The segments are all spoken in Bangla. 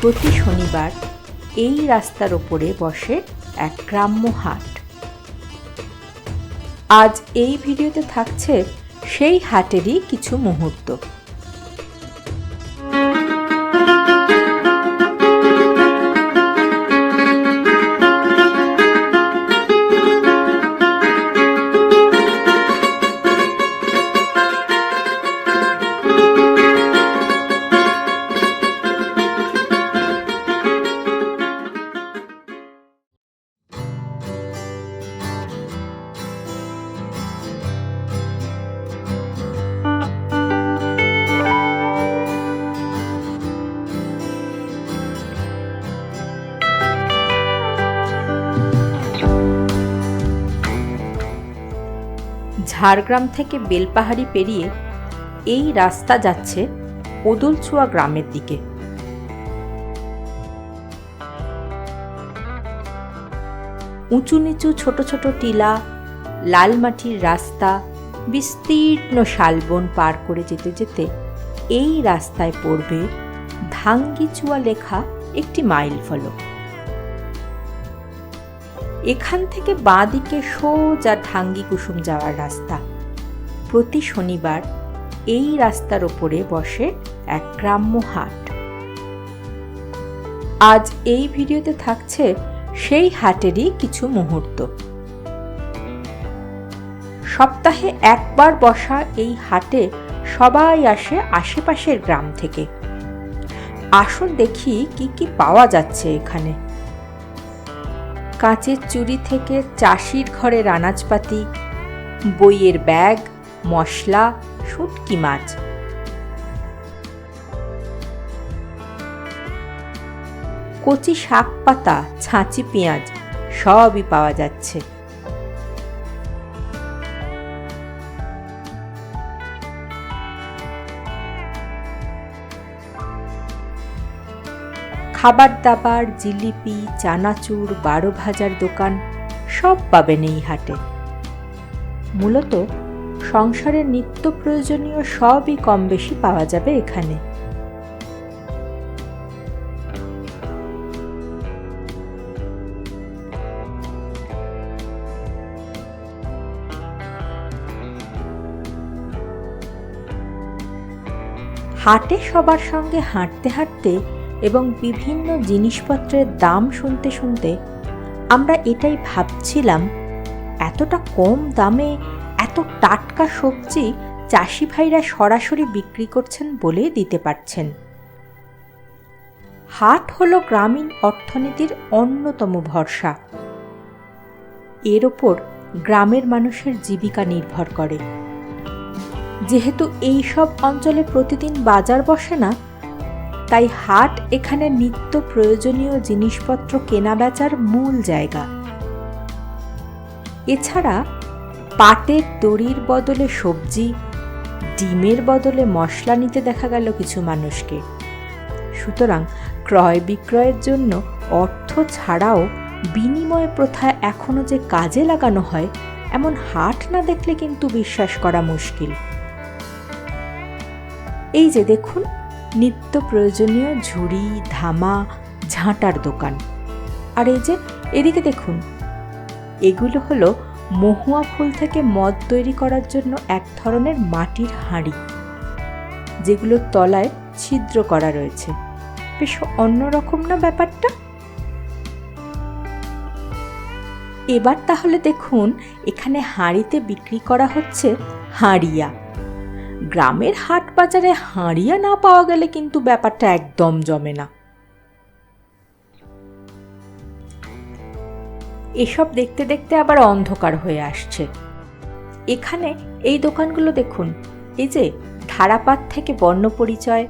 প্রতি শনিবার এই রাস্তার ওপরে বসে এক গ্রাম্য হাট। আজ এই ভিডিওতে থাকছে সেই হাটেরই কিছু মুহূর্ত। ঝাড়গ্রাম থেকে বেলপাহাড়ি পেরিয়ে এই রাস্তা যাচ্ছে ওদলছুয়া গ্রামের দিকে। উঁচু নিচু ছোট ছোট টিলা, লাল মাটির রাস্তা, বিস্তীর্ণ শালবন পার করে যেতে যেতে এই রাস্তায় পড়বে ধাঙ্গিচুয়া লেখা একটি মাইল ফলক এখান থেকে বাঁ দিকে সোজা ঢাঙ্গি কুসুম যাওয়ার রাস্তা। প্রতি শনিবার এই রাস্তার ওপরে বসে এক গ্রাম্য হাট। আজ এই ভিডিওতে থাকছে সেই হাটেরই কিছু মুহূর্ত। সপ্তাহে একবার বসা এই হাটে সবাই আসে আশেপাশের গ্রাম থেকে। আসুন দেখি কি কি পাওয়া যাচ্ছে এখানে। কাঁচের চুরি থেকে চাষির ঘরের আনাজপাতি বইয়ের ব্যাগ, মশলা, শুটকি মাছ। কচি শাক পাতা, ছাঁচি পেঁয়াজ সবই পাওয়া যাচ্ছে। খাবার দাবার জিলিপি, চানাচুর বারো ভাজার দোকান সব পাবেন এই হাটে। মূলত সংসারের নিত্য প্রয়োজনীয় সবই কম বেশি পাওয়া যাবে এখানে। হাটে সবার সঙ্গে হাঁটতে হাঁটতে এবং বিভিন্ন জিনিসপত্রের দাম শুনতে শুনতে আমরা এটাই ভাবছিলাম, এতটা কম দামে এত টাটকা সবজি চাষি ভাইরা সরাসরি বিক্রি করছেন বলে দিতে পারছেন। হাট হলো গ্রামীণ অর্থনীতির অন্যতম ভরসা। এর ওপর গ্রামের মানুষের জীবিকা নির্ভর করে। যেহেতু এই সব অঞ্চলে প্রতিদিন বাজার বসে না তাই হাট এখানে নিত্য প্রয়োজনীয় জিনিসপত্র কেনা বেচার মূল জায়গা। এছাড়া পাটের দড়ির বদলে সবজি, ডিমের বদলে মশলা নিতে দেখা গেল কিছু মানুষকে। সুতরাং ক্রয় বিক্রয়ের জন্য অর্থ ছাড়াও বিনিময় প্রথা এখনও যে কাজে লাগানো হয়, এমন হাট না দেখলে কিন্তু বিশ্বাস করা মুশকিল। এই যে দেখুন নিত্য প্রয়োজনীয় ঝুড়ি, ধামা, ঝাঁটার দোকান। আর এই যে, এদিকে দেখুন, এগুলো হলো মহুয়া ফুল থেকে মদ তৈরি করার জন্য এক ধরনের মাটির হাঁড়ি যেগুলোর তলায় ছিদ্র করা রয়েছে। বেশ অন্যরকম না ব্যাপারটা? এবার তাহলে দেখুন, এখানে হাঁড়িতে বিক্রি করা হচ্ছে হাঁড়িয়া। গ্রামের হাট বাজারে হাঁড়িয়া না পাওয়া গেলে কিন্তু ব্যাপারটা একদম জমে না। এসব দেখতে দেখতে আবার অন্ধকার হয়ে আসছে। এখানে এই দোকানগুলো দেখুন, এই যে ধারাপাত থেকে বর্ণ পরিচয়।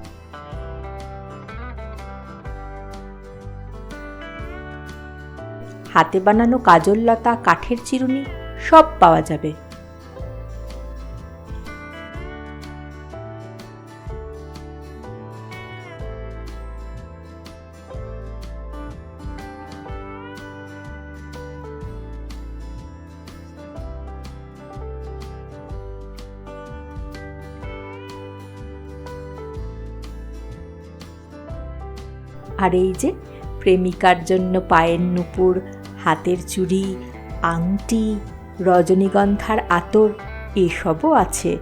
হাতে বানানো কাজল লতা, কাঠের চিরুনি, সব পাওয়া যাবে। আর এই যে প্রেমিকার জন্য পায়ের নুপুর হাতের চুড়ি আংটি রজনীগন্ধার আতর এসবও আছে।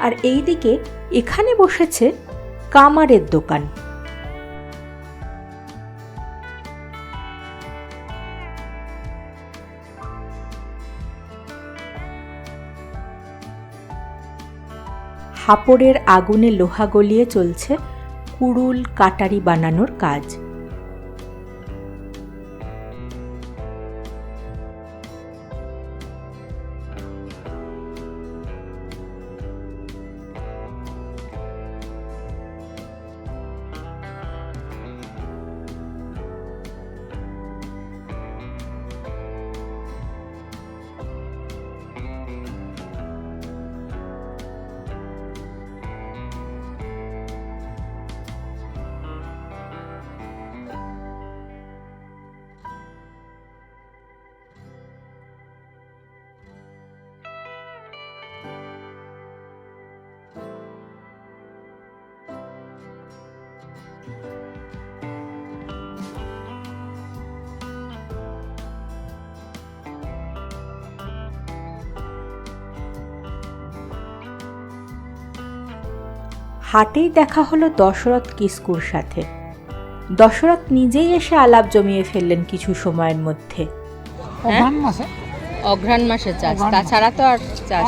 আর এইদিকে এখানে বসেছে কামারের দোকান। হাপড়ের আগুনে লোহা গলিয়ে চলছে কুড়ুল কাটারি বানানোর কাজ। হাটেই দেখা হলো দশরথ কিস্কুর সাথে। দশরথ নিজেই এসে আলাপ জমিয়ে ফেললেন কিছু সময়ের মধ্যে। অঘ্রাণ মাসে? চাষ। তাছাড়া তো আর চাষ।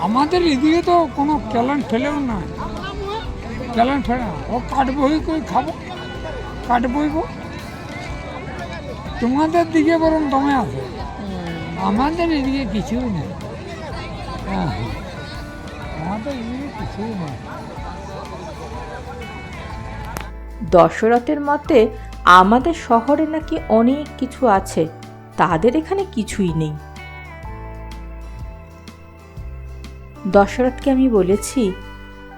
আমাদের এদিকে তো কোনো ক্যালেন্ট ফেলেও না। ক্যালেন্ট ফেলে না। ও কাঠবই করে খাব? কাঠবই গো তোমাদের দিকে বরং দমে আছে। আমাদের এদিকে কিছুই নেই। হ্যাঁ। দশরথের মতে, আমাদের শহরে নাকি অনেক কিছু আছে, তাদের এখানে কিছুই নেই। দশরথকে আমি বলেছি,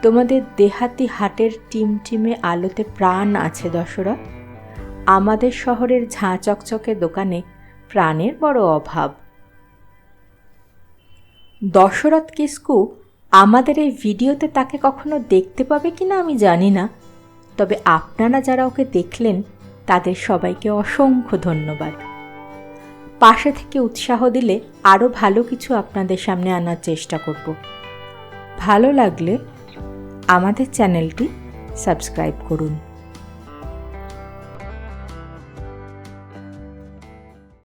তোমাদের দেহাতি হাটের টিমটিমে আলোতে প্রাণ আছে দশরথ। আমাদের শহরের ঝাঁ চকচকে দোকানে প্রাণের বড় অভাব। দশরথ কিস্কু আমাদের এই ভিডিওতে তাকে কখনো দেখতে পাবে কি না আমি জানি না। তবে আপনারা যারা ওকে দেখলেন, তাদের সবাইকে অসংখ্য ধন্যবাদ। পাশে থেকে উৎসাহ দিলে আরও ভালো কিছু আপনাদের সামনে আনার চেষ্টা করব। ভালো লাগলে আমাদের চ্যানেলটি সাবস্ক্রাইব করুন।